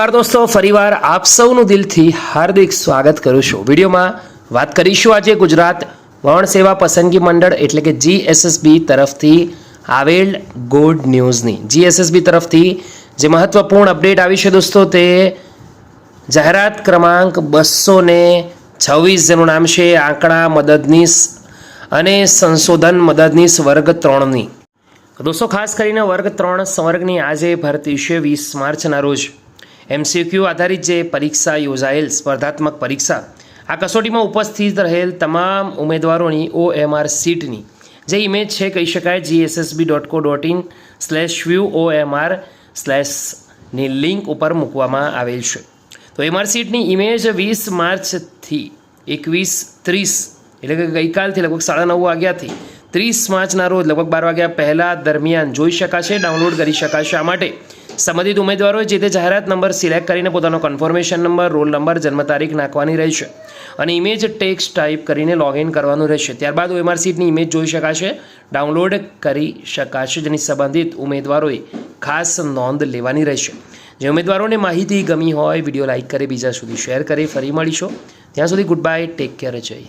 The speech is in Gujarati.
નમસ્કાર દોસ્તો, ફરીવાર આપ સૌનું દિલથી હાર્દિક સ્વાગત કરું છું. વિડીયોમાં વાત કરીશું આજે ગુજરાત વણ સેવા પસંદગી મંડળ એટલે કે જીએસએસબી તરફથી આવેલ ગુડ ન્યૂઝની. જીએસએસબી તરફથી જે મહત્વપૂર્ણ અપડેટ આવી છે દોસ્તો, તે જાહેરાત ક્રમાંક બસો ને છવ્વીસ, જેનું નામ છે આંકડા મદદનીશ અને સંશોધન મદદનીશ વર્ગ ત્રણની. દોસ્તો, ખાસ કરીને વર્ગ ત્રણ સંવર્ગની આજે ભરતી છે વીસ માર્ચના રોજ. એમસીક્યુ આધારિત જે પરીક્ષા યોજાયેલ સ્પર્ધાત્મક પરીક્ષા, આ કસોટીમાં ઉપસ્થિત રહેલ તમામ ઉમેદવારોની ઓએમઆર સીટની, જે ઇમેજ છે કહી શકાય GSSB dot co dot in slash view OMR સ્લેશની link ઉપર મૂકવામાં આવેલ છે. તો એમઆર સીટની ઇમેજ વીસ માર્ચથી એકવીસ ત્રીસ, એટલે કે ગઈકાલથી લગભગ સાડા નવ વાગ્યાથી ત્રીસ માર્ચના રોજ લગભગ બાર વાગ્યા પહેલાં દરમિયાન જોઈ શકાશે, ડાઉનલોડ કરી શકાશે. આ માટે સંબંધિત ઉમેદવારોએ જે તે જાહેરાત નંબર સિલેક્ટ કરીને પોતાનો કન્ફર્મેશન નંબર, રોલ નંબર, જન્મ તારીખ નાખવાની રહેશે અને ઇમેજ ટેક્સ ટાઈપ કરીને લોગિન કરવાનું રહેશે. ત્યારબાદ ઓએમઆર સીટની ઇમેજ જોઈ શકાશે. ડાઉનલોડ કરી શકાશે, જેની સંબંધિત ઉમેદવારોએ ખાસ નોંધ લેવાની રહેશે. જે ઉમેદવારોને માહિતી ગમી હોય, વીડિયો લાઇક કરે, બીજા સુધી શેર કરે, ફરી મળીશું. ત્યાં સુધી ગુડ બાય ટેક કેર જય.